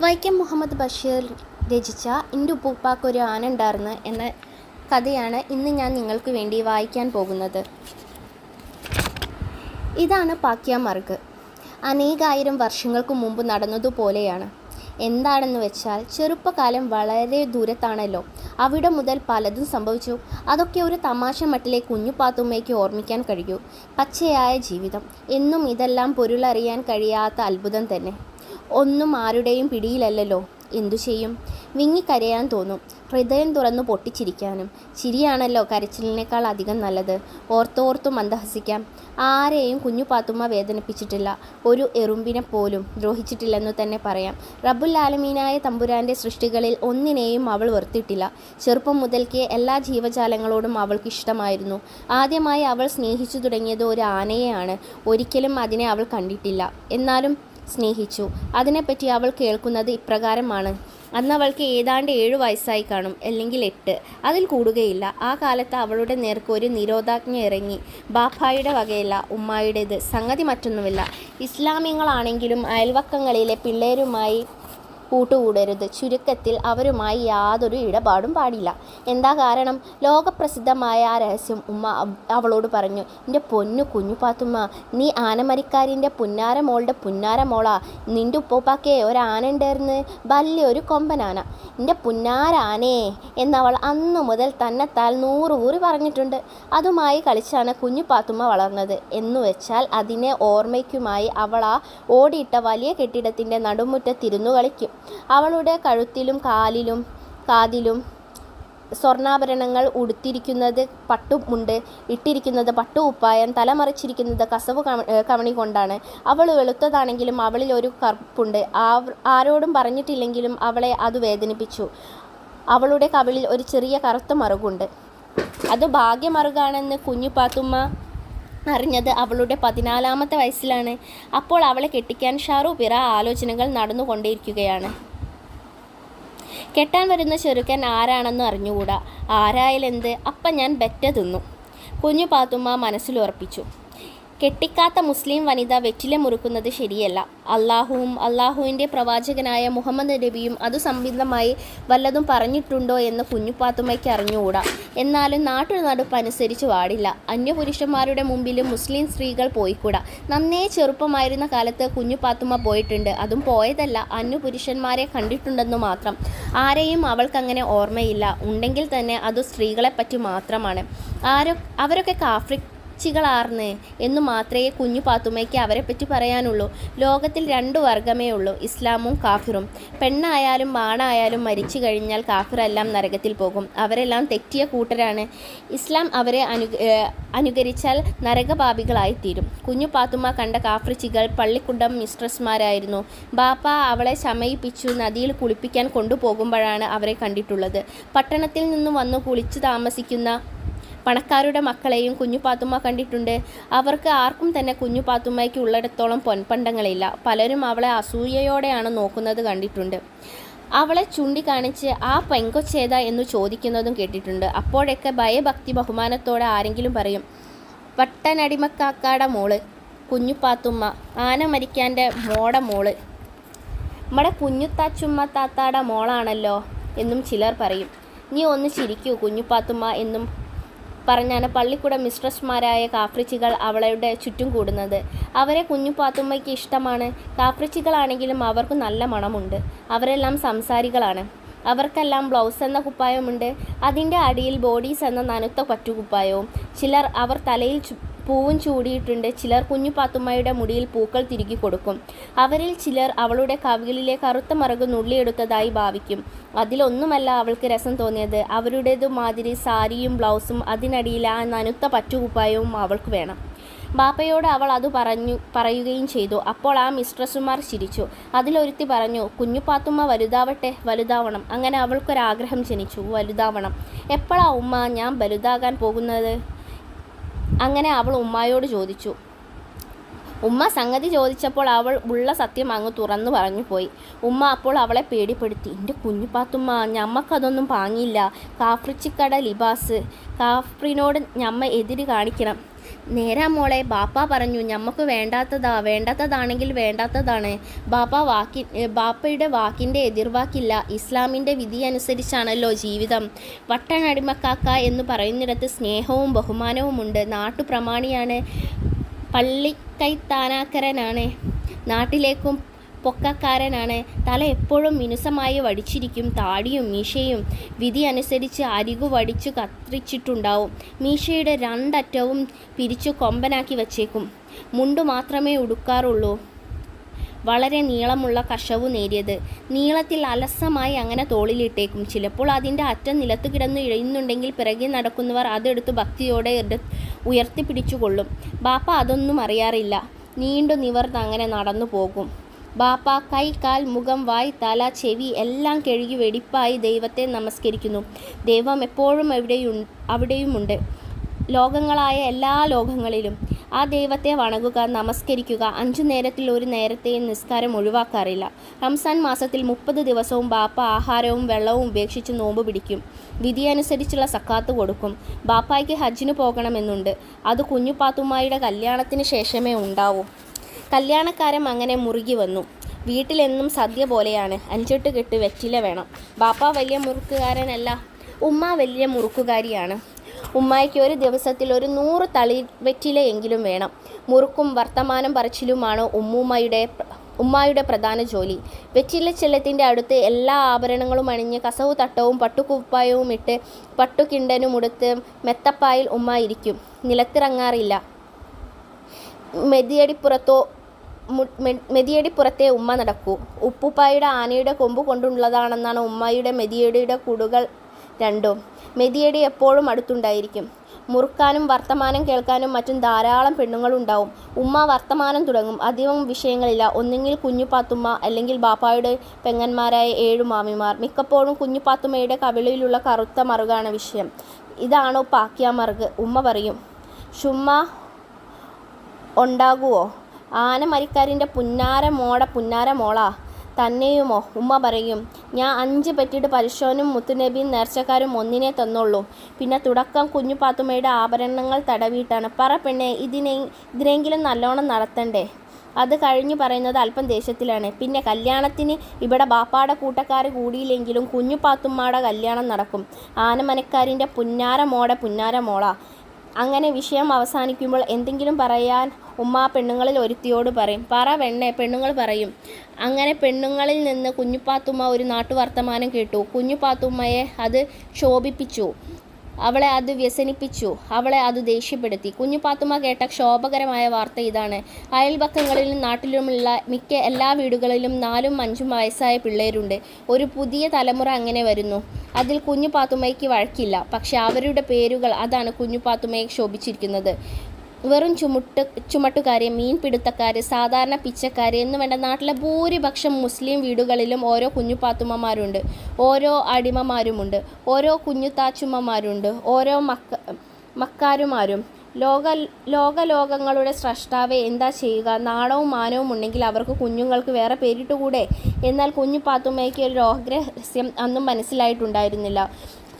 വൈക്കം മുഹമ്മദ് ബഷീർ രചിച്ച എന്റെ ഉപ്പൂപ്പാക്ക് ഒരു ആന എന്ന കഥയാണ് ഇന്ന് ഞാൻ നിങ്ങൾക്ക് വേണ്ടി വായിക്കാൻ പോകുന്നത്. ഇതാണ് പാക്യാമർഗ് അനേകായിരം വർഷങ്ങൾക്ക് മുമ്പ് നടന്നതുപോലെയാണ് എന്താണെന്ന് വെച്ചാൽ ചെറുപ്പകാലം വളരെ ദൂരത്താണല്ലോ. അവിടെ മുതൽ പലതും സംഭവിച്ചു. അതൊക്കെ ഒരു തമാശ മട്ടിലെ കുഞ്ഞുപാത്തുമ്മയ്ക്ക് ഓർമ്മിക്കാൻ കഴിയൂ. പച്ചയായ ജീവിതം. എന്നും ഇതെല്ലാം പൊരുളറിയാൻ കഴിയാത്ത അത്ഭുതം തന്നെ. ഒന്നും ആരുടെയും പിടിയിലല്ലല്ലോ. എന്തു ചെയ്യും? വിങ്ങിക്കരയാൻ തോന്നും. ഹൃദയം തുറന്നു പൊട്ടിച്ചിരിക്കാനും. ചിരിയാണല്ലോ കരച്ചിലിനേക്കാൾ അധികം നല്ലത്. ഓർത്തോർത്തു മന്ദഹസിക്കാം. ആരെയും കുഞ്ഞു പാത്തുമ്മ വേദനിപ്പിച്ചിട്ടില്ല. ഒരു എറുമ്പിനെ പോലും ദ്രോഹിച്ചിട്ടില്ലെന്ന് തന്നെ പറയാം. റബ്ബുൽ ആലമീനായ തമ്പുരാന്റെ സൃഷ്ടികളിൽ ഒന്നിനെയും അവൾ വെറുത്തിട്ടില്ല. ചെറുപ്പം മുതൽക്കേ എല്ലാ ജീവജാലങ്ങളോടും അവൾക്ക് ഇഷ്ടമായിരുന്നു. ആദ്യമായി അവൾ സ്നേഹിച്ചു തുടങ്ങിയത് ഒരു ആനയെയാണ്. ഒരിക്കലും അതിനെ അവൾ കണ്ടിട്ടില്ല. എന്നാലും സ്നേഹിച്ചു. അതിനെപ്പറ്റി അവൾ കേൾക്കുന്നത് ഇപ്രകാരമാണ്. അന്ന് അവൾക്ക് ഏതാണ്ട് ഏഴു വയസ്സായി കാണും അല്ലെങ്കിൽ എട്ട്. അതിൽ കൂടുകയില്ല. ആ കാലത്ത് അവളുടെ നേർക്ക് ഒരു നിരോധാജ്ഞ ഇറങ്ങി. ബാപ്പായുടെ വകയല്ല ഉമ്മായുടേത്. സംഗതി മറ്റൊന്നുമില്ല. ഇസ്ലാമ്യങ്ങളാണെങ്കിലും അയൽവക്കങ്ങളിലെ പിള്ളേരുമായി കൂട്ടുകൂടരുത്. ചുരുക്കത്തിൽ അവരുമായി യാതൊരു ഇടപാടും പാടില്ല. എന്താ കാരണം? ലോകപ്രസിദ്ധമായ ആ രഹസ്യം ഉമ്മ അവളോട് പറഞ്ഞു എന്റെ പൊന്നു കുഞ്ഞു പാത്തുമ്മ നീ ആനമരിക്കാരിന്റെ പുന്നാര മോളുടെ പുന്നാര മോളാ. നിന്റെ ഉപ്പൂപ്പാക്കേ ഒരാന ഉണ്ടായിരുന്നു. വലിയൊരു കൊമ്പനാന. എന്റെ പുന്നാരാനേ എന്നവൾ അന്നു മുതൽ തന്നെ തന്നെത്താൽ നൂറ് ഊറി പറഞ്ഞിട്ടുണ്ട്. അതുമായി കളിച്ചാണ് കുഞ്ഞു പാത്തുമ്മ വളർന്നത്. എന്നു വെച്ചാൽ അതിനെ ഓർമ്മയ്ക്കുമായി അവൾ ആ ഓടിയിട്ട വലിയ കെട്ടിടത്തിന്റെ നടുമുറ്റത്തിരുന്നു കളിക്കും. അവളുടെ കഴുത്തിലും കാലിലും കാതിലും സ്വർണാഭരണങ്ങൾ ഉടുത്തിരിക്കുന്നത് പട്ടുമുണ്ട് ഇട്ടിരിക്കുന്നത് പട്ടു ഉപ്പായം തലമറിച്ചിരിക്കുന്നത് കസവ് കമണി കൊണ്ടാണ്. അവൾ വെളുത്തതാണെങ്കിലും അവളിൽ ഒരു കറുപ്പുണ്ട്. ആരോടും പറഞ്ഞിട്ടില്ലെങ്കിലും അവളെ അത് വേദനിപ്പിച്ചു. അവളുടെ കവിളിൽ ഒരു ചെറിയ കറുത്ത മറുകുണ്ട്. അത് ഭാഗ്യമറുകാണെന്ന് കുഞ്ഞു പാത്തുമ്മ അറിഞ്ഞത് അവളുടെ പതിനാലാമത്തെ വയസ്സിലാണ്. അപ്പോൾ അവളെ കെട്ടിക്കാൻ ഷാറു പിറ ആലോചനകൾ നടന്നുകൊണ്ടേയിരിക്കുകയാണ്. കെട്ടാൻ വരുന്ന ചെറുക്കൻ ആരാണെന്ന് അറിഞ്ഞുകൂടാ. ആരായാലെന്ത്? അപ്പം ഞാൻ ബെറ്റ തിന്നു. കുഞ്ഞു പാത്തുമ്മ മനസ്സിൽ ഉറപ്പിച്ചു കെട്ടിക്കാത്ത മുസ്ലിം വനിത വെറ്റില മുറുക്കുന്നത് ശരിയല്ല. അള്ളാഹുവും അള്ളാഹുവിന്റെ പ്രവാചകനായ മുഹമ്മദ് നബിയും അത് സംബന്ധമായി വല്ലതും പറഞ്ഞിട്ടുണ്ടോ എന്ന് കുഞ്ഞുപാത്തുമ്മയ്ക്ക് അറിഞ്ഞുകൂടാ. എന്നാലും നാട്ടു നടപ്പ് അനുസരിച്ച് പാടില്ല. അന്യപുരുഷന്മാരുടെ മുമ്പിലും മുസ്ലിം സ്ത്രീകൾ പോയിക്കൂടാ. നന്നേ ചെറുപ്പമായിരുന്ന കാലത്ത് കുഞ്ഞുപാത്തുമ്മ പോയിട്ടുണ്ട്. അതും പോയതല്ല അന്യപുരുഷന്മാരെ കണ്ടിട്ടുണ്ടെന്ന് മാത്രം. ആരെയും അവൾക്കങ്ങനെ ഓർമ്മയില്ല. ഉണ്ടെങ്കിൽ തന്നെ അത് സ്ത്രീകളെപ്പറ്റി മാത്രമാണ്. ആരോ അവരൊക്കെ കാഫ്രി ച്ചികളാർന്ന് എന്നു മാത്രമേ കുഞ്ഞു പാത്തുമ്മയ്ക്ക് അവരെപ്പറ്റി പറയാനുള്ളൂ. ലോകത്തിൽ രണ്ടു വർഗമേ ഉള്ളൂ ഇസ്ലാമും കാഫിറും. പെണ്ണായാലും ആണായാലും മരിച്ചു കഴിഞ്ഞാൽ കാഫിറെല്ലാം നരകത്തിൽ പോകും. അവരെല്ലാം തെറ്റിയ കൂട്ടരാണ്. ഇസ്ലാം അവരെ അനു അനുകരിച്ചാൽ നരകപാപികളായിത്തീരും. കുഞ്ഞു പാത്തുമ്മ കണ്ട കാഫ്രിച്ചികൾ പള്ളിക്കുണ്ടം മിസ്ട്രസ്മാരായിരുന്നു. ബാപ്പ അവളെ ശമയിപ്പിച്ചു നദിയിൽ കുളിപ്പിക്കാൻ കൊണ്ടുപോകുമ്പോഴാണ് അവരെ കണ്ടിട്ടുള്ളത്. പട്ടണത്തിൽ നിന്ന് വന്നു കുളിച്ചു താമസിക്കുന്ന പണക്കാരുടെ മക്കളെയും കുഞ്ഞുപാത്തുമ്മ കണ്ടിട്ടുണ്ട്. അവർക്ക് ആർക്കും തന്നെ കുഞ്ഞുപാത്തുമ്മയ്ക്ക് ഉള്ളിടത്തോളം പൊൻപണ്ടങ്ങളില്ല. പലരും അവളെ അസൂയയോടെയാണ് നോക്കുന്നത് കണ്ടിട്ടുണ്ട്. അവളെ ചൂണ്ടിക്കാണിച്ച് ആ പെങ്കൊച്ചേത എന്ന് ചോദിക്കുന്നതും കേട്ടിട്ടുണ്ട്. അപ്പോഴൊക്കെ ഭയഭക്തി ബഹുമാനത്തോടെ ആരെങ്കിലും പറയും പട്ടനടിമക്കാക്കാടെ മോൾ കുഞ്ഞുപാത്തുമ്മ ആന മരിക്കാന്റെ മോടെ മോൾ. നമ്മുടെ കുഞ്ഞുത്താച്ചുമ്മ താത്താടെ മോളാണല്ലോ എന്നും ചിലർ പറയും. നീ ഒന്ന് ചിരിക്കൂ കുഞ്ഞുപാത്തുമ്മ എന്നും പറഞ്ഞാണ് പള്ളിക്കൂട മിസ്ട്രസ്മാരായ കാഫ്രിച്ചികൾ അവളുടെ ചുറ്റും കൂടുന്നത്. അവരെ കുഞ്ഞുപാത്തുമ്മയ്ക്ക് ഇഷ്ടമാണ്. കാഫ്രിച്ചികളാണെങ്കിലും അവർക്ക് നല്ല മണമുണ്ട്. അവരെല്ലാം സംസാരികളാണ്. അവർക്കെല്ലാം ബ്ലൗസ് എന്ന കുപ്പായമുണ്ട്. അതിന്റെ അടിയിൽ ബോഡീസ് എന്ന നനുത്ത പറ്റുകുപ്പായവും. ചിലർ അവർ തലയിൽ പൂവും ചൂടിയിട്ടുണ്ട്. ചിലർ കുഞ്ഞു പാത്തുമ്മയുടെ മുടിയിൽ പൂക്കൾ തിരുകി കൊടുക്കും. അവരിൽ ചിലർ അവളുടെ കവികളിലെ കറുത്ത മറക് നുള്ളിയെടുത്തതായി ഭാവിക്കും. അതിലൊന്നുമല്ല അവൾക്ക് രസം തോന്നിയത്. അവരുടേതു മാതിരി സാരിയും ബ്ലൗസും അതിനടിയിൽ ആ നനുത്ത പറ്റുകുപ്പായവും അവൾക്ക് വേണം. ബാപ്പയോട് അവൾ അത് പറഞ്ഞു പറയുകയും ചെയ്തു. അപ്പോൾ ആ മിസ്ട്രസ്സുമാർ ചിരിച്ചു. അതിലൊരുത്തി പറഞ്ഞു കുഞ്ഞു പാത്തുമ്മ വലുതാവട്ടെ വലുതാവണം. അങ്ങനെ അവൾക്കൊരാഗ്രഹം ജനിച്ചു. വലുതാവണം. എപ്പോഴാ ഉമ്മ ഞാൻ വലുതാകാൻ പോകുന്നത്? അങ്ങനെ അവൾ ഉമ്മായോട് ചോദിച്ചു. ഉമ്മ സംഗതി ചോദിച്ചപ്പോൾ അവൾ ഉള്ള സത്യം അങ്ങ് തുറന്നു പറഞ്ഞു പോയി. ഉമ്മ അപ്പോൾ അവളെ പേടിപ്പെടുത്തി. എന്റെ കുഞ്ഞു പാത്തുമ്മ ഞമ്മക്കതൊന്നും പാങ്ങിയില്ല. കാഫ്രിച്ചിക്കട ലിബാസ്. കാഫ്രിനോട് ഞമ്മ എതിര് കാണിക്കണം. നേരാ മോളെ ബാപ്പ പറഞ്ഞു ഞമ്മക്ക് വേണ്ടാത്തതാ വേണ്ടാത്തതാണെങ്കിൽ വേണ്ടാത്തതാണ്. ബാപ്പ വാക്കി ബാപ്പയുടെ വാക്കിന്റെ എതിർവാക്കില്ല ഇസ്ലാമിന്റെ വിധി അനുസരിച്ചാണല്ലോ ജീവിതം. വട്ടനടിമക്കാക്ക എന്ന് പറയുന്നിടത്ത് സ്നേഹവും ബഹുമാനവുമുണ്ട് നാട്ടുപ്രമാണിയാണ് പള്ളിക്കൈത്താനാക്കരനാണ്. നാട്ടിലേക്കും പൊക്കക്കാരനാണ്. തല എപ്പോഴും മിനുസമായി വടിച്ചിരിക്കും. താടിയും മീശയും വിധി അനുസരിച്ച് അരികു വടിച്ചു കത്തിച്ചിട്ടുണ്ടാവും. മീശയുടെ രണ്ടറ്റവും പിരിച്ചു കൊമ്പനാക്കി വച്ചേക്കും. മുണ്ടു മാത്രമേ ഉടുക്കാറുള്ളൂ. വളരെ നീളമുള്ള കഷവു നേരിയത്. നീളത്തിൽ അലസമായി അങ്ങനെ തോളിലിട്ടേക്കും. ചിലപ്പോൾ അതിന്റെ അറ്റം നിലത്ത് കിടന്നു ഇഴയുന്നുണ്ടെങ്കിൽ പിറകെ നടക്കുന്നവർ അതെടുത്ത് ഭക്തിയോടെ ഉയർത്തിപ്പിടിച്ചുകൊള്ളും ബാപ്പ അതൊന്നും അറിയാറില്ല. നീണ്ടു നിവർന്ന് അങ്ങനെ നടന്നു പോകും. ബാപ്പ കൈ കാൽ മുഖം വായ് തല ചെവി എല്ലാം കഴുകി വെടിപ്പായി ദൈവത്തെ നമസ്കരിക്കുന്നു. ദൈവം എപ്പോഴും എവിടെയും അവിടെയുമുണ്ട്. ലോകങ്ങളായ എല്ലാ ലോകങ്ങളിലും ആ ദൈവത്തെ വണങ്ങുക നമസ്കരിക്കുക അഞ്ചു നേരത്തിൽ ഒരു നേരത്തെയും നിസ്കാരം ഒഴിവാക്കാറില്ല. റംസാൻ മാസത്തിൽ മുപ്പത് ദിവസവും ബാപ്പ ആഹാരവും വെള്ളവും ഉപേക്ഷിച്ച് നോമ്പ് പിടിക്കും. വിധിയനുസരിച്ചുള്ള സക്കാത്ത് കൊടുക്കും. ബാപ്പായ്ക്ക് ഹജ്ജിന് പോകണമെന്നുണ്ട്. അത് കുഞ്ഞുപാത്തുമായിയുടെ കല്യാണത്തിന് ശേഷമേ ഉണ്ടാവൂ. കല്യാണക്കാരൻ അങ്ങനെ മുറുകി വന്നു. വീട്ടിലെന്നും സദ്യ പോലെയാണ്. അഞ്ചെട്ട് കെട്ട് വെറ്റില വേണം. ബാപ്പ വലിയ മുറുക്കുകാരനല്ല ഉമ്മ വലിയ മുറുക്കുകാരിയാണ്. ഉമ്മായിക്ക് ഒരു ദിവസത്തിൽ ഒരു നൂറ് തളി വെറ്റിലയെങ്കിലും വേണം. മുറുക്കും വർത്തമാനം പറച്ചിലുമാണ് ഉമ്മൂമ്മയുടെ ഉമ്മായുടെ പ്രധാന ജോലി. വെറ്റില ചെല്ലത്തിന്റെ അടുത്ത് എല്ലാ ആഭരണങ്ങളും അണിഞ്ഞ് കസവ് തട്ടവും പട്ടുകുപ്പായവും ഇട്ട് പട്ടുകിണ്ടനും ഉടുത്ത് മെത്തപ്പായിൽ ഉമ്മ ഇരിക്കും. നിലത്തിറങ്ങാറില്ല. മെതിയടിപ്പുറത്തോ മു- പുറത്തെ ഉമ്മ നടക്കൂ. ഉപ്പുപ്പായുടെ ആനയുടെ കൊമ്പ് കൊണ്ടുള്ളതാണെന്നാണ് ഉമ്മായിയുടെ മെതിയടിയുടെ കുടുകൾ രണ്ടും. മെതിയടി എപ്പോഴും അടുത്തുണ്ടായിരിക്കും. മുറുക്കാനും വർത്തമാനം കേൾക്കാനും മറ്റും ധാരാളം പെണ്ണുങ്ങളുണ്ടാവും ഉമ്മ വർത്തമാനം തുടങ്ങും. അധികം വിഷയങ്ങളില്ല. ഒന്നുകിൽ കുഞ്ഞുപാത്തുമ്മ അല്ലെങ്കിൽ ബാപ്പായുടെ പെങ്ങന്മാരായ ഏഴു മാമിമാർ. മിക്കപ്പോഴും കുഞ്ഞുപാത്തുമ്മയുടെ കവിളിലുള്ള കറുത്ത മറുകാണ് വിഷയം. ഇതാണോ പാക്കിയ മറുക് ഉമ്മ പറയും. ചുമ്മാ ഉണ്ടാകുവോ? ആന മരിക്കാരിന്റെ പുന്നാര മോട പുന്നാര മോളാ. തന്നെയുമോ? ഉമ്മ പറയും. ഞാൻ അഞ്ച് പറ്റിയിട്ട് പരശോനും മുത്തുനബിയും നേർച്ചക്കാരും ഒന്നിനെ തന്നുള്ളൂ പിന്നെ തുടക്കം കുഞ്ഞു പാത്തുമ്മയുടെ ആഭരണങ്ങൾ തടവിയിട്ടാണ്. പറ പെണ്ണെ ഇതിനെ ഇതിനെങ്കിലും നല്ലോണം നടത്തണ്ടേ? അത് കഴിഞ്ഞു പറയുന്നത് അല്പം ദേഷ്യത്തിലാണ്. പിന്നെ കല്യാണത്തിന് ഇവിടെ ബാപ്പാടെ കൂട്ടക്കാർ കൂടിയില്ലെങ്കിലും കുഞ്ഞു പാത്തുമ്മാടെ കല്യാണം നടക്കും. ആനമനക്കാരിന്റെ പുന്നാര മോടെ പുന്നാര മോള. അങ്ങനെ വിഷയം അവസാനിക്കുമ്പോൾ എന്തെങ്കിലും പറയാൻ ഉമ്മ പെണ്ണുങ്ങളിൽ ഒരുത്തിയോട് പറയും. പറ വെണ്ണെ പെണ്ണുങ്ങൾ പറയും. അങ്ങനെ പെണ്ണുങ്ങളിൽ നിന്ന് കുഞ്ഞുപാത്തുമ്മ ഒരു നാട്ടുവർത്തമാനം കേട്ടു. കുഞ്ഞുപാത്തുമ്മയെ അത് ക്ഷോഭിപ്പിച്ചു അവളെ അത് വ്യസനിപ്പിച്ചു അവളെ അത് ദേഷ്യപ്പെടുത്തി. കുഞ്ഞു പാത്തുമ്മ കേട്ട ക്ഷോഭകരമായ വാർത്ത ഇതാണ്. അയൽപക്കങ്ങളിലും നാട്ടിലുമുള്ള മിക്ക എല്ലാ വീടുകളിലും നാലും അഞ്ചും വയസ്സായ പിള്ളേരുണ്ട്. ഒരു പുതിയ തലമുറ അങ്ങനെ വരുന്നു. അതിൽ കുഞ്ഞു പാത്തുമ്മയ്ക്ക് വഴക്കില്ല. പക്ഷെ അവരുടെ പേരുകൾ അതാണ് കുഞ്ഞു പാത്തുമ്മയെ ശോഭിച്ചിരിക്കുന്നത് വെറും ചുമട്ട് മീൻ മീൻപിടുത്തക്കാര് സാധാരണ പിച്ചക്കാര് എന്ന് വേണ്ട നാട്ടിലെ ഭൂരിപക്ഷം മുസ്ലിം വീടുകളിലും ഓരോ കുഞ്ഞുപാത്തുമ്മമാരുണ്ട് ഓരോ അടിമമാരുമുണ്ട്. ഓരോ കുഞ്ഞു താച്ചുമ്മമാരുണ്ട്. ഓരോ മക്ക മക്കാരുമാരും. ലോക ലോകലോകങ്ങളുടെ സ്രഷ്ടാവെ എന്താ ചെയ്യുക? നാണവും മാനവും ഉണ്ടെങ്കിൽ അവർക്ക് കുഞ്ഞുങ്ങൾക്ക് വേറെ പേരിട്ടുകൂടെ? എന്നാൽ കുഞ്ഞു പാത്തുമ്മയ്ക്ക് ഒരു ലോകരഹസ്യം അന്നും മനസ്സിലായിട്ടുണ്ടായിരുന്നില്ല.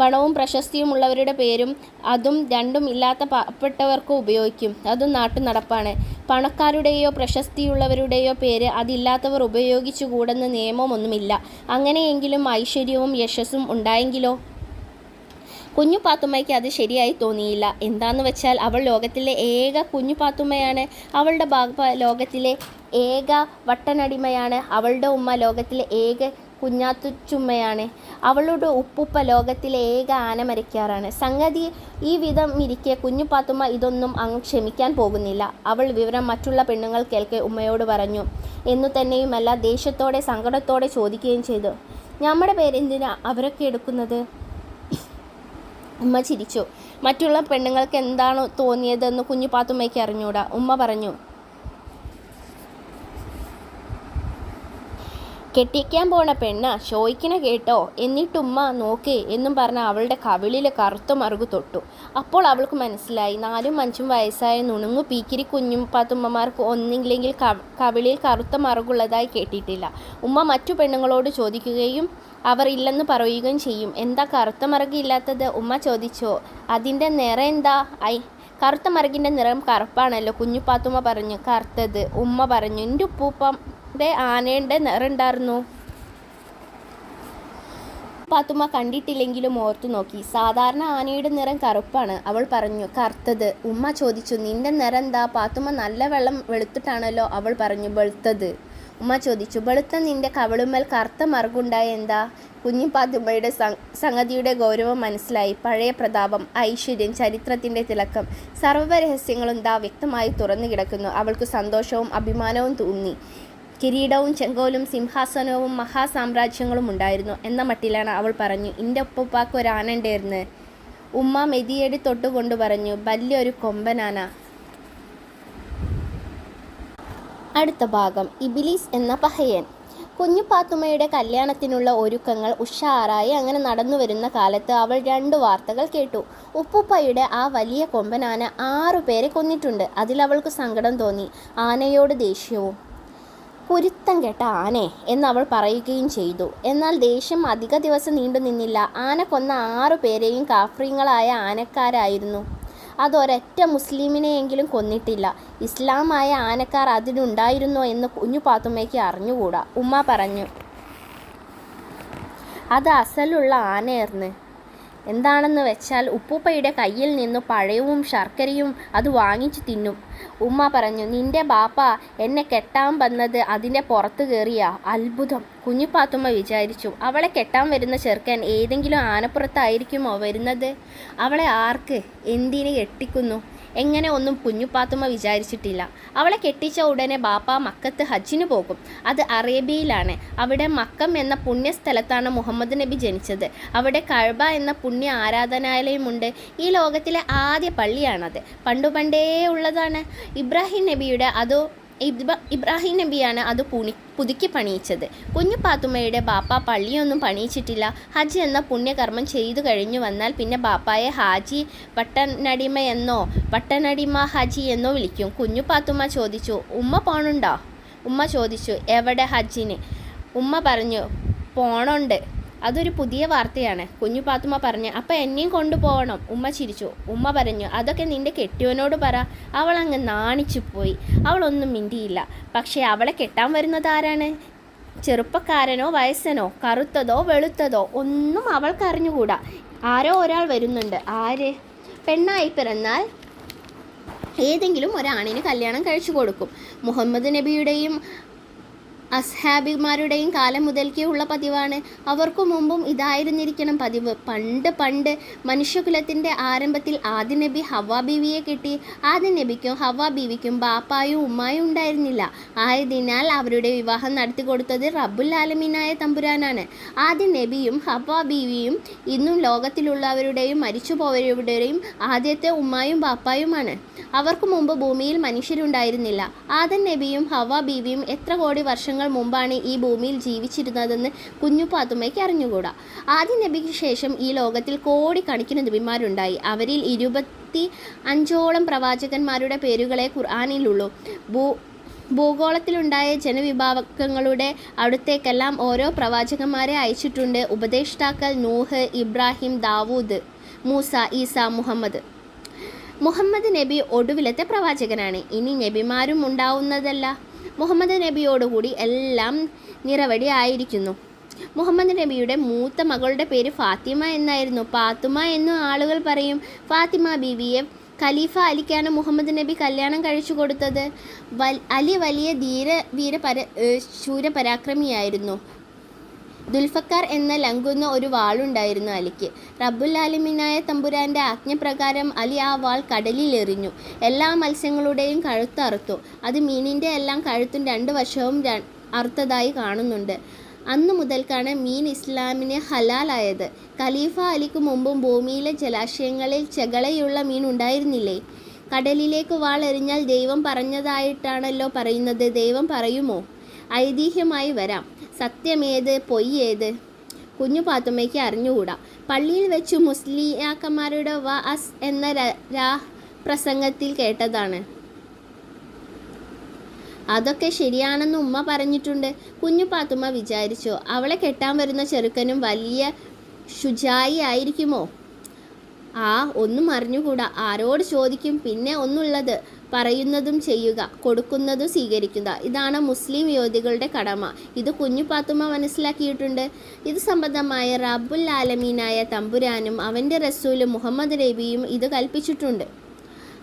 പണവും പ്രശസ്തിയും ഉള്ളവരുടെ പേരും അതും രണ്ടും ഇല്ലാത്ത പാവപ്പെട്ടവർക്ക് ഉപയോഗിക്കും. അതും നാട്ടു നടപ്പാണ് പണക്കാരുടെയോ പ്രശസ്തിയുള്ളവരുടെയോ പേര് അതില്ലാത്തവർ ഉപയോഗിച്ചുകൂടെന്ന് നിയമമൊന്നുമില്ല. അങ്ങനെയെങ്കിലും ഐശ്വര്യവും യശസ്സും ഉണ്ടായെങ്കിലോ? കുഞ്ഞു പാത്തുമ്മയ്ക്ക് അത് ശരിയായി തോന്നിയില്ല. എന്താന്ന് വെച്ചാൽ അവൾ ലോകത്തിലെ ഏക കുഞ്ഞു പാത്തുമ്മയാണ്. അവളുടെ ബാപ്പ ലോകത്തിലെ ഏക വട്ടനടിമയാണ്. അവളുടെ ഉമ്മ ലോകത്തിലെ ഏക കുഞ്ഞാത്തുച്ചുമ്മയാണ് അവളുടെ ഉപ്പുപ്പ ലോകത്തിലെ ഏക ആന മരയ്ക്കാറാണ് സംഗതി ഈ വിധം ഇരിക്കെ കുഞ്ഞു പാത്തുമ്മ ഇതൊന്നും അങ്ങ് ക്ഷമിക്കാൻ പോകുന്നില്ല. അവൾ വിവരം മറ്റുള്ള പെണ്ണുങ്ങൾ കേൾക്കെ ഉമ്മയോട് പറഞ്ഞു. എന്നു തന്നെയുമല്ല ദേഷ്യത്തോടെ സങ്കടത്തോടെ ചോദിക്കുകയും ചെയ്തു. നമ്മുടെ പേരെന്തിനാ അവരൊക്കെ എടുക്കുന്നത്? ഉമ്മ ചിരിച്ചു. മറ്റുള്ള പെണ്ണുങ്ങൾക്ക് എന്താണോ തോന്നിയതെന്ന് കുഞ്ഞു പാത്തുമ്മയ്ക്ക് അറിഞ്ഞൂടാ ഉമ്മ പറഞ്ഞു. കെട്ടിക്കാൻ പോണ പെണ്ണ ഷോയ്ക്കിനെ കേട്ടോ. എന്നിട്ടുമ്മ നോക്കേ എന്നും പറഞ്ഞ അവളുടെ കവിളിൽ കറുത്ത മറുകു തൊട്ടു. അപ്പോൾ അവൾക്ക് മനസ്സിലായി നാലും അഞ്ചും വയസ്സായ നുണുങ്ങു പീക്കിരി കുഞ്ഞും പാത്തുമ്മമാർക്ക് ഒന്നില്ലെങ്കിൽ കവ- കവിളിൽ കറുത്ത മറുകുള്ളതായി കേട്ടിട്ടില്ല. ഉമ്മ മറ്റു പെണ്ണുങ്ങളോട് ചോദിക്കുകയും അവർ ഇല്ലെന്ന് പറയുകയും ചെയ്യും. എന്താ കറുത്ത മറുകില്ലാത്തത് ഉമ്മ ചോദിച്ചോ. അതിന്റെ നിറം എന്താ? ഐ കറുത്ത മറുകിന്റെ നിറം കറുപ്പാണല്ലോ കുഞ്ഞുപാത്തുമ്മ പറഞ്ഞു. കറുത്തത്. ഉമ്മ പറഞ്ഞു എന്റെ ഉപ്പൂപ്പന്റെ ആനയുടെ നിറുണ്ടായിരുന്നു പാത്തുമ്മ കണ്ടിട്ടില്ലെങ്കിലും ഓർത്തു നോക്കി. സാധാരണ ആനയുടെ നിറം കറുപ്പാണ്. അവൾ പറഞ്ഞു കറുത്തത്. ഉമ്മ ചോദിച്ചു നിന്റെ നിറം എന്താ പാത്തുമ്മ നല്ല വെള്ളം വെളുത്തിട്ടാണല്ലോ? അവൾ പറഞ്ഞു വെളുത്തത്. ഉമ്മ ചോദിച്ചു വെളുത്ത നിന്റെ കവളുമ്മൽ കറുത്ത മറുകുണ്ടായ എന്താ? കുഞ്ഞു പാത്തുമ്മയുടെ സംഗതിയുടെ ഗൗരവം മനസ്സിലായി. പഴയ പ്രതാപം ഐശ്വര്യം ചരിത്രത്തിന്റെ തിളക്കം സർവരഹസ്യങ്ങളും ദാ വ്യക്തമായി തുറന്നു കിടക്കുന്നു. അവൾക്ക് സന്തോഷവും അഭിമാനവും തോന്നി. കിരീടവും ചെങ്കോലും സിംഹാസനവും മഹാസാമ്രാജ്യങ്ങളും ഉണ്ടായിരുന്നു എന്ന മട്ടിലാണ് അവൾ പറഞ്ഞു എന്റെ ഒപ്പപ്പാക്ക് ഒരു ആന ഉണ്ടായിരുന്നു. ഉമ്മ മെതിയടി തൊട്ടുകൊണ്ട് പറഞ്ഞു വലിയൊരു കൊമ്പനാന. അടുത്ത ഭാഗം ഇബിലീസ് എന്ന പഹയൻ. കുഞ്ഞു പാത്തുമ്മയുടെ കല്യാണത്തിനുള്ള ഒരുക്കങ്ങൾ ഉഷാറായി അങ്ങനെ നടന്നു വരുന്ന കാലത്ത് അവൾ രണ്ട് വാർത്തകൾ കേട്ടു. ഉപ്പുപ്പയുടെ ആ വലിയ കൊമ്പനാന ആറു പേരെ കൊന്നിട്ടുണ്ട്. അതിലവൾക്ക് സങ്കടം തോന്നി. ആനയോട് ദേഷ്യവും കുരുത്തം കേട്ട ആനെ എന്ന് അവൾ പറയുകയും ചെയ്തു. എന്നാൽ ദേഷ്യം അധിക ദിവസം നീണ്ടു നിന്നില്ല. ആന കൊന്ന ആറു പേരെയും കാഫ്രീങ്ങളായ ആനക്കാരായിരുന്നു. അതൊരൊറ്റ മുസ്ലിമിനെയെങ്കിലും കൊന്നിട്ടില്ല. ഇസ്ലാമായ ആനക്കാർ അതിനുണ്ടായിരുന്നോ എന്ന് കുഞ്ഞു പാത്തുമ്മയ്ക്ക് അറിഞ്ഞുകൂടാ? ഉമ്മ പറഞ്ഞു. അത് അസലുള്ള ആനയായിരുന്നു എന്താണെന്ന് വെച്ചാൽ ഉപ്പൂപ്പയുടെ കയ്യിൽ നിന്ന് പഴയവും ശർക്കരയും അത് വാങ്ങിച്ചു തിന്നും. ഉമ്മ പറഞ്ഞു നിന്റെ ബാപ്പ എന്നെ കെട്ടാൻ വന്നത് അതിന്റെ പുറത്ത് കയറിയ. അത്ഭുതം. കുഞ്ഞുപാത്തുമ്മ വിചാരിച്ചു അവളെ കെട്ടാൻ വരുന്ന ചെറുക്കൻ ഏതെങ്കിലും ആനപ്പുറത്തായിരിക്കുമോ വരുന്നത്? അവളെ ആർക്ക്? എന്തിന് കെട്ടിക്കുന്നു? എങ്ങനെ ഒന്നും കുഞ്ഞുപാത്തുമ്മ വിചാരിച്ചിട്ടില്ല. അവളെ കെട്ടിച്ച ഉടനെ ബാപ്പ മക്കത്ത് ഹജ്ജിന് പോകും. അത് അറേബ്യയിലാണ്. അവിടെ മക്കം എന്ന പുണ്യസ്ഥലത്താണ് മുഹമ്മദ് നബി ജനിച്ചത്. അവിടെ കഴബ എന്ന പുണ്യ ആരാധനാലയമുണ്ട്. ഈ ലോകത്തിലെ ആദ്യ പള്ളിയാണത്. പണ്ടു പണ്ടേ ഉള്ളതാണ് ഇബ്രാഹിം നബിയുടെ അതോ ഇബ്ര ഇബ്രാഹിം നബിയാണ് അത് പുണി പുതുക്കി പണിയിച്ചത്. കുഞ്ഞു പാത്തുമ്മയുടെ ബാപ്പ പള്ളിയൊന്നും പണിയിച്ചിട്ടില്ല. ഹജ്ജ് എന്ന പുണ്യകർമ്മം ചെയ്തു കഴിഞ്ഞു വന്നാൽ പിന്നെ ബാപ്പായെ ഹാജി പട്ടനടിമ എന്നോ പട്ടനടിമ ഹാജി എന്നോ വിളിക്കും. കുഞ്ഞു പാത്തുമ്മ ചോദിച്ചു ഉമ്മ പോണുണ്ടോ? ഉമ്മ ചോദിച്ചു എവിടെ ഹജ്ജിന്? ഉമ്മ പറഞ്ഞു പോണുണ്ട്. അതൊരു പുതിയ വാർത്തയാണ്. കുഞ്ഞു പാത്തുമ്മ പറഞ്ഞു അപ്പം എന്നെയും കൊണ്ടുപോകണം. ഉമ്മ ചിരിച്ചു. ഉമ്മ പറഞ്ഞു അതൊക്കെ നിന്റെ കെട്ടിയവനോട് പറ. അവൾ അങ്ങ് നാണിച്ചു പോയി. അവളൊന്നും മിണ്ടിയില്ല. പക്ഷേ അവളെ കെട്ടാൻ വരുന്നത് ആരാണ്? ചെറുപ്പക്കാരനോ വയസ്സനോ കറുത്തതോ വെളുത്തതോ ഒന്നും അവൾക്കറിഞ്ഞുകൂടാ ആരോ ഒരാൾ വരുന്നുണ്ട്. ആര്? പെണ്ണായി പിറന്നാൽ ഏതെങ്കിലും ഒരാണിന് കല്യാണം കഴിച്ചു കൊടുക്കും. മുഹമ്മദ് നബിയുടെയും അസ്ഹാബിമാരുടെയും കാലം മുതൽക്കേ ഉള്ള പതിവാണ്. അവർക്കു മുമ്പും ഇതായിരുന്നിരിക്കണം പതിവ്. പണ്ട് പണ്ട് മനുഷ്യകുലത്തിന്റെ ആരംഭത്തിൽ ആദ്യ നബി ഹവാ ബീവിയെ കിട്ടി. ആദ്യ നബിക്കും ഹവാ ബീവിക്കും ബാപ്പായും ഉമ്മായും ഉണ്ടായിരുന്നില്ല. ആയതിനാൽ അവരുടെ വിവാഹം നടത്തി കൊടുത്തത് റബ്ബുൽ ആലമീനായ തമ്പുരാനാണ്. ആദ്യ നബിയും ഹവാ ബീവിയും ഇന്നും ലോകത്തിലുള്ളവരുടെയും മരിച്ചുപോയവരുടെയും ആദ്യത്തെ ഉമ്മായും ബാപ്പായുമാണ്. അവർക്ക് മുമ്പ് ഭൂമിയിൽ മനുഷ്യരുണ്ടായിരുന്നില്ല. ആദൻ നബിയും ഹവാ ബീവിയും എത്ര കോടി വർഷങ്ങൾ മുമ്പാണ് ഈ ഭൂമിയിൽ ജീവിച്ചിരുന്നതെന്ന് കുഞ്ഞു പാത്തുമ്മയ്ക്ക് അറിഞ്ഞുകൂടാ. ആദ്യ നബിക്ക് ശേഷം ഈ ലോകത്തിൽ കോടിക്കണക്കിന് നബിമാരുണ്ടായി. അവരിൽ ഇരുപത്തി അഞ്ചോളം പ്രവാചകന്മാരുടെ പേരുകളെ ഖുർആാനിലുള്ളൂ. ഭൂ ഭൂഗോളത്തിലുണ്ടായ ജനവിഭാഗങ്ങളുടെ അടുത്തേക്കെല്ലാം ഓരോ പ്രവാചകന്മാരെ അയച്ചിട്ടുണ്ട് ഉപദേഷ്ടാക്കൾ നൂഹ് ഇബ്രാഹിം ദാവൂദ് മൂസ ഈസ മുഹമ്മദ്. മുഹമ്മദ് നബി ഒടുവിലത്തെ പ്രവാചകനാണ്. ഇനി നബിമാരും ഉണ്ടാവുന്നതല്ല. മുഹമ്മദ് നബിയോടുകൂടി എല്ലാം നിറവടി ആയിരിക്കുന്നു. മുഹമ്മദ് നബിയുടെ മൂത്ത മകളുടെ പേര് ഫാത്തിമ എന്നായിരുന്നു. പാത്തുമ എന്നും ആളുകൾ പറയും. ഫാത്തിമ ബീവിയെ ഖലീഫ അലിക്കാണ് മുഹമ്മദ് നബി കല്യാണം കഴിച്ചു കൊടുത്തത്. അലി വലിയ ധീര വീര പര ശൂരപരാക്രമിയായിരുന്നു. ദുൽഫക്കാർ എന്ന ലങ്കുന്ന ഒരു വാളുണ്ടായിരുന്നു അലിക്ക്. റബ്ബുൽ ആലിമിനായ തമ്പുരാന്റെ ആജ്ഞപ്രകാരം അലി ആ വാൾ കടലിൽ എറിഞ്ഞു എല്ലാ മത്സ്യങ്ങളുടെയും കഴുത്ത് അറുത്തു. അത് മീനിന്റെ എല്ലാം കഴുത്തും രണ്ട് വശവും അറുത്തതായി കാണുന്നുണ്ട്. അന്നു മുതൽക്കാണ് മീൻ ഇസ്ലാമിന് ഹലാലായത്. ഖലീഫ അലിക്ക് മുമ്പും ഭൂമിയിലെ ജലാശയങ്ങളിൽ ചെകളയുള്ള മീൻ ഉണ്ടായിരുന്നില്ലേ? കടലിലേക്ക് വാൾ എറിഞ്ഞാൽ ദൈവം പറഞ്ഞതായിട്ടാണല്ലോ പറയുന്നത്. ദൈവം പറയുമോ? ഐതിഹ്യമായി വരാം. സത്യമേത് പൊയ്യേത്? കുഞ്ഞു പാത്തുമ്മയ്ക്ക് അറിഞ്ഞുകൂടാ. പള്ളിയിൽ വെച്ചു മുസ്ലിയാക്കന്മാരുടെ വ അസ് എന്ന പ്രസംഗത്തിൽ കേട്ടതാണ്. അതൊക്കെ ശരിയാണെന്ന് ഉമ്മ പറഞ്ഞിട്ടുണ്ട്. കുഞ്ഞു പാത്തുമ്മ വിചാരിച്ചു അവളെ കെട്ടാൻ വരുന്ന ചെറുക്കനും വലിയ ശുചായി ആയിരിക്കുമോ? ആ ഒന്നും അറിഞ്ഞുകൂടാ. ആരോട് ചോദിക്കും പിന്നെ ഒന്നുള്ളത്. പറയുന്നതും ചെയ്യുക കൊടുക്കുന്നതും സ്വീകരിക്കുക. ഇതാണ് മുസ്ലിം യുവതികളുടെ കടമ. ഇത് കുഞ്ഞു പാത്തുമ്മ മനസ്സിലാക്കിയിട്ടുണ്ട്. ഇത് സംബന്ധമായ റബ്ബുൽ ആലമീനായ തമ്പുരാനും അവന്റെ റസൂലും മുഹമ്മദ് നബിയും ഇത് കൽപ്പിച്ചിട്ടുണ്ട്.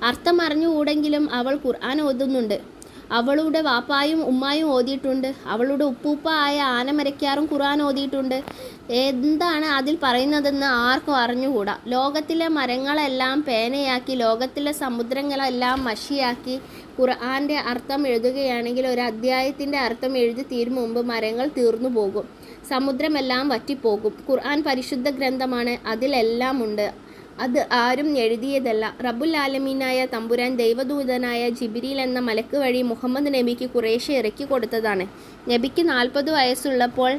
അർത്ഥം അറിഞ്ഞുകൂടെങ്കിലും അവൾ ഖുർആൻ ഓതുന്നുണ്ട്. അവളുടെ വാപ്പായും ഉമ്മായും ഓതിയിട്ടുണ്ട്. അവളുടെ ഉപ്പൂപ്പ ആയ ആനമരയ്ക്കാറും ഖുറാൻ ഓതിയിട്ടുണ്ട്. എന്താണ് അതിൽ പറയുന്നതെന്ന് ആർക്കും അറിഞ്ഞുകൂടാ. ലോകത്തിലെ മരങ്ങളെല്ലാം പേനയാക്കി ലോകത്തിലെ സമുദ്രങ്ങളെല്ലാം മഷിയാക്കി ഖുർആാന്റെ അർത്ഥം എഴുതുകയാണെങ്കിൽ ഒരു അധ്യായത്തിന്റെ അർത്ഥം എഴുതി തീരും മുമ്പ് മരങ്ങൾ തീർന്നു പോകും. സമുദ്രമെല്ലാം വറ്റിപ്പോകും. ഖുർആൻ പരിശുദ്ധ ഗ്രന്ഥമാണ്. അതിലെല്ലാം ഉണ്ട് അത് ആരും എഴുതിയതല്ല. റബുൽ ആലമീനായ തമ്പുരാൻ ദൈവദൂതനായ ജിബിരിൽ എന്ന മലക്ക് വഴി മുഹമ്മദ് നബിക്ക് കുറേശ്ശെ ഇറക്കി കൊടുത്തതാണ്. നബിക്ക് നാൽപ്പത് വയസ്സുള്ളപ്പോൾ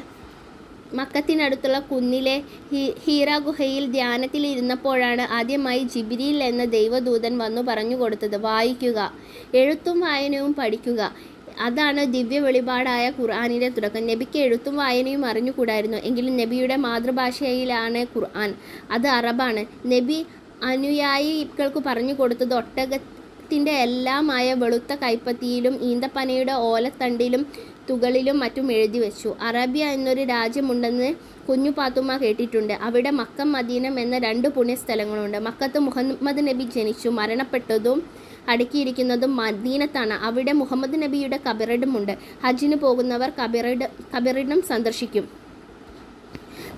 മക്കത്തിനടുത്തുള്ള കുന്നിലെ ഹീറ ഗുഹയിൽ ധ്യാനത്തിലിരുന്നപ്പോഴാണ് ആദ്യമായി ജിബിരിൽ എന്ന ദൈവദൂതൻ വന്നു പറഞ്ഞു കൊടുത്തത്. വായിക്കുക എഴുത്തും വായനയും പഠിക്കുക. അതാണ് ദിവ്യ വെളിപാടായ ഖുർആാനിന്റെ തുടക്കം. നബിക്ക് എഴുത്തും വായനയും അറിഞ്ഞുകൂടായിരുന്നു. എങ്കിലും നബിയുടെ മാതൃഭാഷയിലാണ് ഖുർആൻ. അത് അറബാണ്. നബി അനുയായികൾക്ക് പറഞ്ഞു കൊടുത്തത് ഒട്ടകത്തിന്റെ എല്ലാമായ വെളുത്ത കൈപ്പത്തിയിലും ഈന്തപ്പനയുടെ ഓലത്തണ്ടിലും തുകളിലും മറ്റും എഴുതി വെച്ചു. അറേബ്യ എന്നൊരു രാജ്യമുണ്ടെന്ന് കുഞ്ഞു പാത്തുമ്മ കേട്ടിട്ടുണ്ട്. അവിടെ മക്കം മദീനം എന്ന രണ്ട് പുണ്യസ്ഥലങ്ങളുണ്ട്. മക്കത്ത് മുഹമ്മദ് നബി ജനിച്ചു. മരണപ്പെട്ടതും അടുക്കിയിരിക്കുന്നതും മദീനത്താണ്. അവിടെ മുഹമ്മദ് നബിയുടെ കബറിടമുണ്ട്. ഹജ്ജിന് പോകുന്നവർ കബറിട കബറിടം സന്ദർശിക്കും.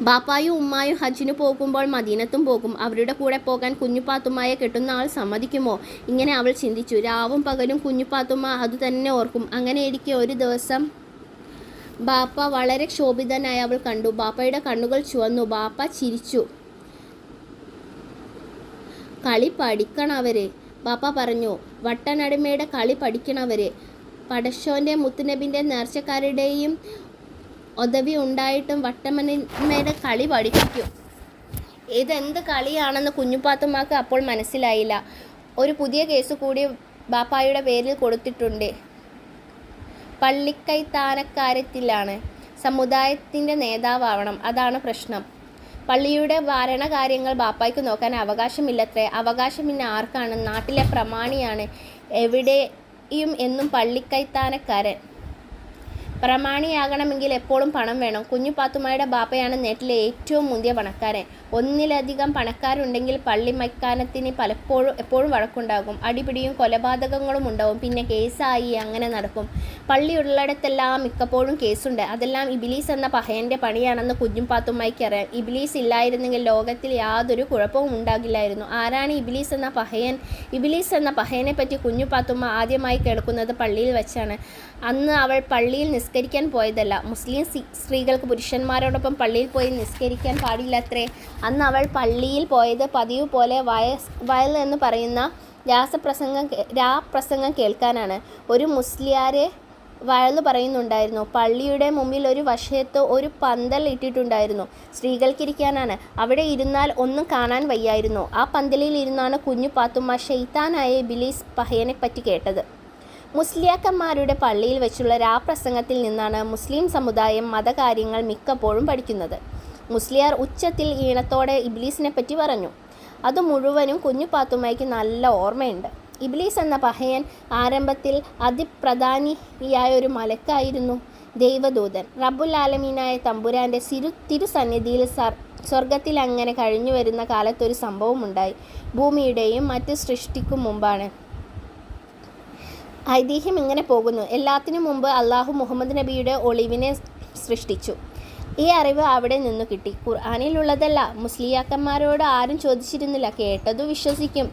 ബാപ്പായും ഉമ്മായും ഹജ്ജിന് പോകുമ്പോൾ മദീനത്തും പോകും. അവരുടെ കൂടെ പോകാൻ കുഞ്ഞുപാത്തുമായ കെട്ടുന്ന ആൾ സമ്മതിക്കുമോ? ഇങ്ങനെ അവൾ ചിന്തിച്ചു. രാവും പകലും കുഞ്ഞുപാത്തുമ്മ അതുതന്നെ ഓർക്കും. അങ്ങനെ അങ്ങനെയിരിക്കെ ഒരു ദിവസം ബാപ്പ വളരെ ക്ഷോഭിതനായി അവൾ കണ്ടു. ബാപ്പയുടെ കണ്ണുകൾ ചുവന്നു. ബാപ്പ ചിരിച്ചു. കളി പഠിക്കണവര് ബാപ്പ പറഞ്ഞു വട്ടനടിമയുടെ കളി പഠിക്കണവര്. പടശോന്റെ മുത്തുനബിന്റെ നേർച്ചക്കാരുടെയും ഉദവി ഉണ്ടായിട്ടും വട്ടമനിമയുടെ കളി പഠിപ്പിക്കും. ഇതെന്ത് കളിയാണെന്ന് കുഞ്ഞുപാത്തുമാക്ക് അപ്പോൾ മനസ്സിലായില്ല. ഒരു പുതിയ കേസ് കൂടി ബാപ്പായുടെ പേരിൽ കൊടുത്തിട്ടുണ്ട്. പള്ളിക്കൈത്താനക്കാര്യത്തിലാണ്. സമുദായത്തിന്റെ നേതാവാവണം. അതാണ് പ്രശ്നം. പള്ളിയുടെ ഭരണകാര്യങ്ങൾ ബാപ്പായ്ക്ക് നോക്കാൻ അവകാശമില്ലത്രേ. അവകാശം പിന്നെ ആർക്കാണ്? നാട്ടിലെ പ്രമാണിയാണ് എവിടെയും എന്നും പള്ളിക്കൈത്താനക്കാരൻ. പ്രമാണിയാകണമെങ്കിൽ എപ്പോഴും പണം വേണം. കുഞ്ഞു പാത്തുമ്മയുടെ ബാപ്പയാണ് നേട്ടിലെ ഏറ്റവും മുന്തിയ പണക്കാരൻ. ഒന്നിലധികം പണക്കാരുണ്ടെങ്കിൽ പള്ളി മൈക്കാനത്തിന് പലപ്പോഴും എപ്പോഴും വഴക്കുണ്ടാകും. അടിപിടിയും കൊലപാതകങ്ങളും ഉണ്ടാവും. പിന്നെ കേസായി അങ്ങനെ നടക്കും. പള്ളി ഉള്ളിടത്തെല്ലാം മിക്കപ്പോഴും കേസുണ്ട്. അതെല്ലാം ഇബിലീസ് എന്ന പഹയന്റെ പണിയാണെന്ന് കുഞ്ഞും പാത്തുമ്മയ്ക്ക് അറിയാം. ഇബിലീസ് ഇല്ലായിരുന്നെങ്കിൽ ലോകത്തിൽ യാതൊരു കുഴപ്പവും ഉണ്ടാകില്ലായിരുന്നു. ആരാണ് ഇബിലീസ് എന്ന പഹയൻ? ഇബിലീസ് എന്ന പഹയനെ പറ്റി കുഞ്ഞു പാത്തുമ്മ ആദ്യമായി കേൾക്കുന്നത് പള്ളിയിൽ വെച്ചാണ്. അന്ന് അവൾ പള്ളിയിൽ നിസ്കരിക്കാൻ പോയതല്ല. മുസ്ലിം സ്ത്രീകൾക്ക് പുരുഷന്മാരോടൊപ്പം പള്ളിയിൽ പോയി നിസ്കരിക്കാൻ പാടില്ലത്രേ അന്ന് അവൾ പള്ളിയിൽ പോയത് പതിവ് പോലെ വയസ് വയൽ എന്ന് പറയുന്ന രാസപ്രസംഗം രാപ്രസംഗം കേൾക്കാനാണ്. ഒരു മുസ്ലിയാരെ വയൽ പറയുന്നുണ്ടായിരുന്നു. പള്ളിയുടെ മുമ്പിൽ ഒരു വശത്ത് ഒരു പന്തൽ ഇട്ടിട്ടുണ്ടായിരുന്നു. സ്ത്രീകൾക്കിരിക്കാനാണ് അവിടെ ഇരുന്നാൽ ഒന്നും കാണാൻ വയ്യായിരുന്നു. ആ പന്തലിൽ ഇരുന്നാണ് കുഞ്ഞു പാത്തുമ്മ ഷെയ്ത്താനായ ബിലീസ് പഹയനെപ്പറ്റി കേട്ടത്. മുസ്ലിയാക്കന്മാരുടെ പള്ളിയിൽ വെച്ചുള്ള രാപ്രസംഗത്തിൽ നിന്നാണ് മുസ്ലിം സമുദായം മതകാര്യങ്ങൾ മിക്കപ്പോഴും പഠിക്കുന്നത്. മുസ്ലിയാർ ഉച്ചത്തിൽ ഈണത്തോടെ ഇബ്ലീസിനെ പറ്റി പറഞ്ഞു. അത് മുഴുവനും കുഞ്ഞു പാത്തുമ്മയ്ക്ക് നല്ല ഓർമ്മയുണ്ട്. ഇബ്ലീസ് എന്ന പഹയൻ ആരംഭത്തിൽ അതിപ്രധാനിയായ ഒരു മലക്കായിരുന്നു ദൈവദൂതൻ. റബ്ബുൽ ആലമീനായ തമ്പുരാന്റെ സിരു തിരുസന്നിധിയിൽ സർ സ്വർഗത്തിൽ അങ്ങനെ കഴിഞ്ഞു വരുന്ന കാലത്തൊരു സംഭവമുണ്ടായി. ഭൂമിയുടെയും മറ്റ് സൃഷ്ടിക്കും മുമ്പാണ്. ഐതിഹ്യം ഇങ്ങനെ പോകുന്നു. എല്ലാത്തിനും മുമ്പ് അള്ളാഹു മുഹമ്മദ് നബിയുടെ ഒളിവിനെ സൃഷ്ടിച്ചു. ഈ അറിവ് അവിടെ നിന്ന് കിട്ടി. ഖുർആാനിലുള്ളതല്ല മുസ്ലിയാക്കന്മാരോട് ആരും ചോദിച്ചിരുന്നില്ല. കേട്ടതു വിശ്വസിക്കും.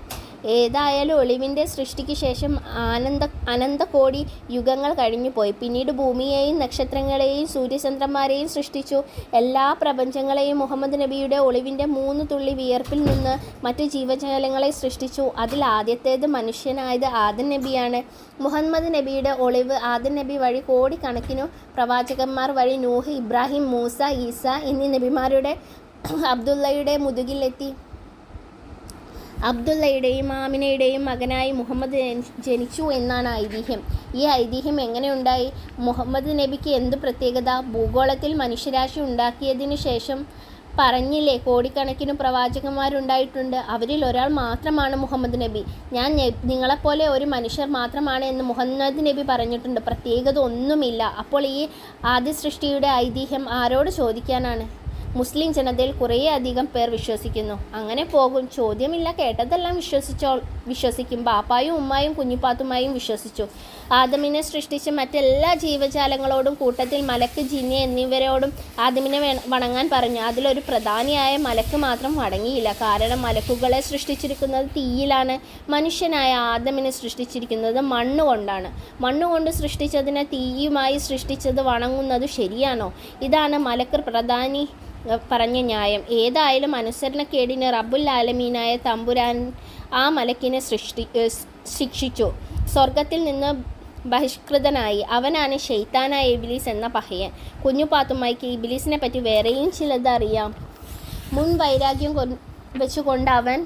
ഏതായാലും ഒളിവിന്റെ സൃഷ്ടിക്ക് ശേഷം ആനന്ദ അനന്തകോടി യുഗങ്ങൾ കഴിഞ്ഞുപോയി പിന്നീട് ഭൂമിയെയും നക്ഷത്രങ്ങളെയും സൂര്യചന്ദ്രന്മാരെയും സൃഷ്ടിച്ചു. എല്ലാ പ്രപഞ്ചങ്ങളെയും മുഹമ്മദ് നബിയുടെ ഒളിവിന്റെ മൂന്ന് തുള്ളി വിയർപ്പിൽ നിന്ന് മറ്റു ജീവജാലങ്ങളെ സൃഷ്ടിച്ചു. അതിൽ ആദ്യത്തേത് മനുഷ്യനായത് ആദൻ നബിയാണ്. മുഹമ്മദ് നബിയുടെ ഒളിവ് ആദൻ നബി വഴി കോടിക്കണക്കിനു പ്രവാചകന്മാർ വഴി നൂഹ് ഇബ്രാഹിം മൂസ ഈസ എന്നീ നബിമാരുടെ അബ്ദുള്ളയുടെ മുതുകിലെത്തി. അബ്ദുള്ളയുടെയും ആമിനയുടെയും മകനായി മുഹമ്മദ് ജനിച്ചു എന്നാണ് ഐതിഹ്യം. ഈ ഐതിഹ്യം എങ്ങനെയുണ്ടായി? മുഹമ്മദ് നബിക്ക് എന്ത് പ്രത്യേകത? ഭൂഗോളത്തിൽ മനുഷ്യരാശി ഉണ്ടാക്കിയതിനു ശേഷം പറഞ്ഞില്ലേ കോടിക്കണക്കിന് പ്രവാചകന്മാരുണ്ടായിട്ടുണ്ട്. അവരിൽ ഒരാൾ മാത്രമാണ് മുഹമ്മദ് നബി. ഞാൻ നിങ്ങളെപ്പോലെ ഒരു മനുഷ്യർ മാത്രമാണ് എന്ന് മുഹമ്മദ് നബി പറഞ്ഞിട്ടുണ്ട്. പ്രത്യേകത ഒന്നുമില്ല. അപ്പോൾ ഈ ആദ്യ സൃഷ്ടിയുടെ ഐതിഹ്യം ആരോട് ചോദിക്കാനാണ്? മുസ്ലിം ജനതയിൽ കുറേയധികം പേർ വിശ്വസിക്കുന്നു. അങ്ങനെ പോകും. ചോദ്യമില്ല. കേട്ടതെല്ലാം വിശ്വസിച്ചോ വിശ്വസിക്കും. ബാപ്പായും ഉമ്മായും കുഞ്ഞിപ്പാത്തുമായും വിശ്വസിച്ചു. ആദമിനെ സൃഷ്ടിച്ച മറ്റെല്ലാ ജീവജാലങ്ങളോടും കൂട്ടത്തിൽ മലക്ക് ജിന്നി എന്നിവരോടും ആദമിനെ വണങ്ങാൻ പറഞ്ഞു. അതിലൊരു പ്രധാനിയായ മലക്ക് മാത്രം വണങ്ങിയില്ല. കാരണം മലക്കുകളെ സൃഷ്ടിച്ചിരിക്കുന്നത് തീയിലാണ്. മനുഷ്യനായ ആദമിനെ സൃഷ്ടിച്ചിരിക്കുന്നത് മണ്ണ് കൊണ്ടാണ്. മണ്ണ് കൊണ്ട് സൃഷ്ടിച്ചതിനെ തീയുമായി സൃഷ്ടിച്ചത് വണങ്ങുന്നത് ശരിയാണോ? ഇതാണ് മലക്ക് പ്രധാനി പറഞ്ഞ ന്യായം. ഏതായാലും അനുസരണക്കേടിന് റബ്ബുൽ ആലമീനായ തമ്പുരാൻ ആ മലക്കിനെ സൃഷ്ടി ശിക്ഷിച്ചു. സ്വർഗത്തിൽ നിന്ന് ബഹിഷ്കൃതനായി. അവനാണ് ഷെയ്ത്താനായ ഇബിലീസ് എന്ന പഹയൻ. കുഞ്ഞു പാത്തുമ്മയ്ക്ക് ഇബിലീസിനെ പറ്റി വേറെയും ചിലത് അറിയാം. മുൻ വൈരാഗ്യം വെച്ചുകൊണ്ട് അവൻ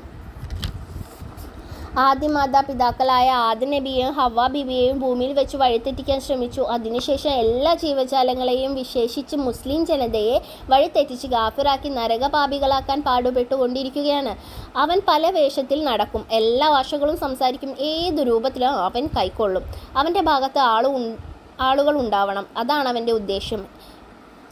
ആദ്യ മാതാപിതാക്കളായ ആദ്യ നബിയെയും ഹവ്വ ബിബിയെയും ഭൂമിയിൽ വെച്ച് വഴിതെറ്റിക്കാൻ ശ്രമിച്ചു. അതിനുശേഷം എല്ലാ ജീവജാലങ്ങളെയും വിശേഷിച്ച് മുസ്ലിം ജനതയെ വഴിതെറ്റിച്ച് ഗാഫിറാക്കി നരകപാപികളാക്കാൻ പാടുപെട്ടുകൊണ്ടിരിക്കുകയാണ്. അവൻ പല വേഷത്തിൽ നടക്കും. എല്ലാ ഭാഷകളും സംസാരിക്കും. ഏത് രൂപത്തിലും അവൻ കൈക്കൊള്ളും. അവന്റെ ഭാഗത്ത് ആളും ആളുകൾ ഉണ്ടാവണം അതാണ് അവന്റെ ഉദ്ദേശം.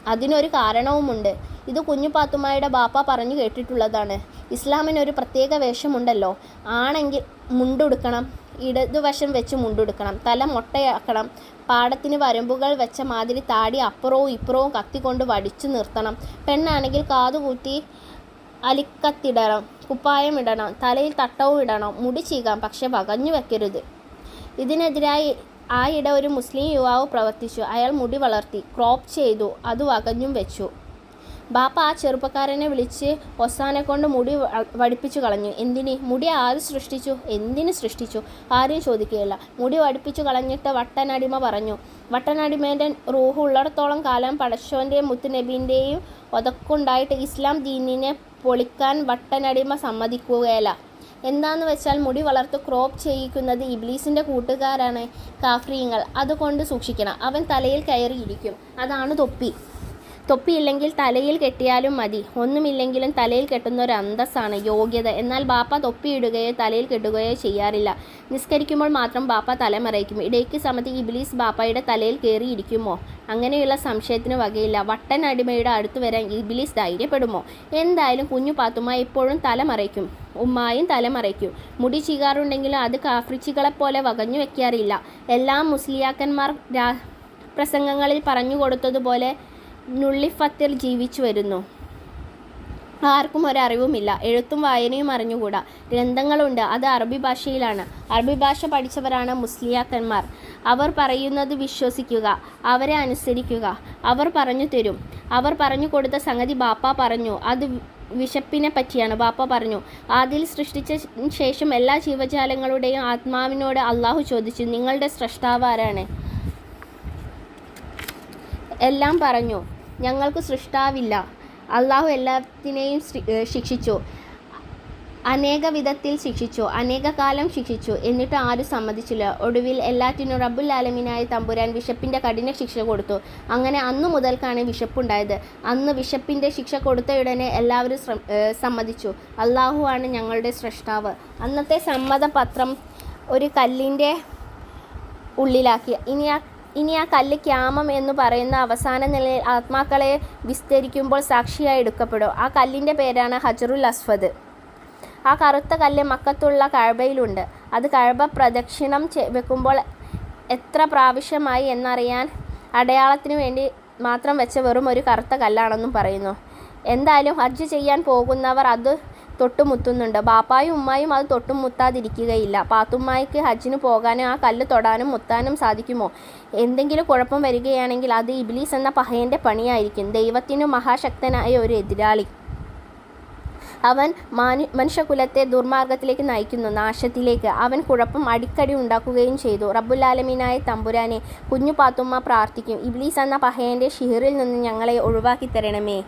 അതിനൊരു കാരണവുമുണ്ട്. ഇത് കുഞ്ഞു പാത്തുമ്മയുടെ ബാപ്പ പറഞ്ഞു കേട്ടിട്ടുള്ളതാണ്. ഇസ്ലാമിന് ഒരു പ്രത്യേക വേഷമുണ്ടല്ലോ. ആണെങ്കിൽ മുണ്ടുടുക്കണം ഇടതുവശം വെച്ച് മുണ്ടുടുക്കണം തല മൊട്ടയാക്കണം പാടത്തിന് വരമ്പുകൾ വെച്ച മാതിരി താടി അപ്പുറവും ഇപ്പുറവും കത്തിക്കൊണ്ട് വടിച്ചു നിർത്തണം. പെണ്ണാണെങ്കിൽ കാതുകൂത്തി അലിക്കത്തിടണം കുപ്പായം ഇടണം തലയിൽ തട്ടവും ഇടണം മുടി ചീകാം പക്ഷെ വകഞ്ഞു വെക്കരുത്. ഇതിനെതിരായി ആയിടെ ഒരു മുസ്ലിം യുവാവ് പ്രവർത്തിച്ചു. അയാൾ മുടി വളർത്തി ക്രോപ്പ് ചെയ്തു അത് വകഞ്ഞും വെച്ചു. ബാപ്പ ആ ചെറുപ്പക്കാരനെ വിളിച്ച് ഒസാനെ കൊണ്ട് മുടി വടിപ്പിച്ചു കളഞ്ഞു. എന്തിന്? മുടി ആര് സൃഷ്ടിച്ചു? എന്തിന് സൃഷ്ടിച്ചു? ആരും ചോദിക്കുകയില്ല. മുടി വടിപ്പിച്ചു കളഞ്ഞിട്ട് വട്ടനടിമ പറഞ്ഞു. വട്ടനടിമേന്റെ റൂഹ് ഉള്ളിടത്തോളം കാലം പടശോന്റെയും മുത്തുനബീന്റെയും ഒതക്കുണ്ടായിട്ട് ഇസ്ലാം ദീനിനെ പൊളിക്കാൻ വട്ടനടിമ സമ്മതിക്കുകയില്ല. എന്താന്ന് വെച്ചാൽ മുടി വളർത്ത് ക്രോപ്പ് ചെയ്യിക്കുന്നത് ഇബ്ലീസിന്റെ കൂട്ടുകാരാണ് കാഫ്രീങ്ങൾ. അതുകൊണ്ട് സൂക്ഷിക്കണം. അവൻ തലയിൽ കയറിയിരിക്കും. അതാണ് തൊപ്പി. തൊപ്പിയില്ലെങ്കിൽ തലയിൽ കെട്ടിയാലും മതി. ഒന്നുമില്ലെങ്കിലും തലയിൽ കെട്ടുന്ന ഒരു അന്തസ്സാണ് യോഗ്യത. എന്നാൽ ബാപ്പ തൊപ്പിയിടുകയോ തലയിൽ കെട്ടുകയോ ചെയ്യാറില്ല. നിസ്കരിക്കുമ്പോൾ മാത്രം ബാപ്പ തലമറയ്ക്കും. ഇടയ്ക്ക് സമയത്ത് ഇബിലീസ് ബാപ്പയുടെ തലയിൽ കയറിയിരിക്കുമോ? അങ്ങനെയുള്ള സംശയത്തിന് വകയില്ല. വട്ടൻ അടിമയുടെ അടുത്ത് വരാൻ ഇബിലീസ് ധൈര്യപ്പെടുമോ? എന്തായാലും കുഞ്ഞു പാത്തുമ്മ എപ്പോഴും തലമറയ്ക്കും. ഉമ്മായും തലമറയ്ക്കും. മുടി ചീകാറുണ്ടെങ്കിലും അത് കാഫ്രിച്ചികളെപ്പോലെ വകഞ്ഞു വെക്കാറില്ല. എല്ലാ മുസ്ലിയാക്കന്മാർ പ്രസംഗങ്ങളിൽ പറഞ്ഞു കൊടുത്തതുപോലെ നുള്ളിഫത്തിൽ ജീവിച്ചു വരുന്നു. ആർക്കും ഒരറിവുമില്ല. എഴുത്തും വായനയും അറിഞ്ഞുകൂടാ. ഗ്രന്ഥങ്ങളുണ്ട്. അത് അറബി ഭാഷയിലാണ്. അറബി ഭാഷ പഠിച്ചവരാണ് മുസ്ലിയാക്കന്മാർ. അവർ പറയുന്നത് വിശ്വസിക്കുക. അവരെ അനുസരിക്കുക. അവർ പറഞ്ഞു തരും. അവർ പറഞ്ഞു കൊടുത്ത സംഗതി ബാപ്പ പറഞ്ഞു. അത് വിശപ്പിനെ പറ്റിയാണ്. ബാപ്പ പറഞ്ഞു ആദിൽ സൃഷ്ടിച്ച ശേഷം എല്ലാ ജീവജാലങ്ങളുടെയും ആത്മാവിനോട് അള്ളാഹു ചോദിച്ചു നിങ്ങളുടെ സ്രഷ്ടാവ് ആരാണ് എല്ലാം പറഞ്ഞു. ഞങ്ങൾക്ക് സൃഷ്ടാവില്ല. അള്ളാഹു എല്ലാത്തിനെയും ശിക്ഷിച്ചു. അനേക വിധത്തിൽ ശിക്ഷിച്ചു. അനേക കാലം ശിക്ഷിച്ചു. എന്നിട്ട് ആരും സമ്മതിച്ചില്ല. ഒടുവിൽ എല്ലാറ്റിനും റബ്ബുൽ ആലമീനായ തമ്പുരാൻ വിശപ്പിന്റെ കഠിന ശിക്ഷ കൊടുത്തു. അങ്ങനെ അന്നു മുതൽക്കാണ് വിശപ്പുണ്ടായത്. അന്ന് വിശപ്പിന്റെ ശിക്ഷ കൊടുത്തയുടനെ എല്ലാവരും സമ്മതിച്ചു. അള്ളാഹു ആണ് ഞങ്ങളുടെ സൃഷ്ടാവ് അന്നത്തെ സമ്മതപത്രം ഒരു കല്ലിന്റെ ഉള്ളിലാക്കി. ഇനി ആ ഇനി ആ കല്ല് ക്യാമം എന്ന് പറയുന്ന അവസാന നിലയിൽ ആത്മാക്കളെ വിസ്തരിക്കുമ്പോൾ സാക്ഷിയായി എടുക്കപ്പെടും. ആ കല്ലിന്റെ പേരാണ് ഹജറുൽ അസ്ഫദ്. ആ കറുത്ത കല്ല് മക്കത്തുള്ള കഴബയിലുണ്ട്. അത് കഴബ പ്രദക്ഷിണം വെക്കുമ്പോൾ എത്ര പ്രാവശ്യമായി എന്നറിയാൻ അടയാളത്തിന് വേണ്ടി മാത്രം വെച്ച വെറും ഒരു കറുത്ത കല്ലാണെന്നും പറയുന്നു. എന്തായാലും ഹജ്ജ് ചെയ്യാൻ പോകുന്നവർ അത് തൊട്ടുമുത്തുന്നുണ്ട്. ബാപ്പായും ഉമ്മായും അത് തൊട്ടും മുത്താതിരിക്കുകയില്ല പാത്തുമ്മായിക്ക് ഹജ്ജിന് പോകാനും ആ കല്ല് തൊടാനും മുത്താനും സാധിക്കുമോ? എന്തെങ്കിലും കുഴപ്പം വരികയാണെങ്കിൽ അത് ഇബ്ലീസ് എന്ന പഹയന്റെ പണിയായിരിക്കും. ദൈവത്തിനു മഹാശക്തനായ ഒരു എതിരാളി. അവൻ മാനു മനുഷ്യകുലത്തെ ദുർമാർഗത്തിലേക്ക് നയിക്കുന്നു നാശത്തിലേക്ക്. അവൻ കുഴപ്പം അടിക്കടി ഉണ്ടാക്കുകയും ചെയ്തു. റബ്ബുലാലമീനായ തമ്പുരാനെ കുഞ്ഞു പാത്തുമ്മ പ്രാർത്ഥിക്കും. ഇബ്ലീസ് എന്ന പഹയന്റെ ഷിഹിറിൽ നിന്ന് ഞങ്ങളെ ഒഴിവാക്കി തരണമേ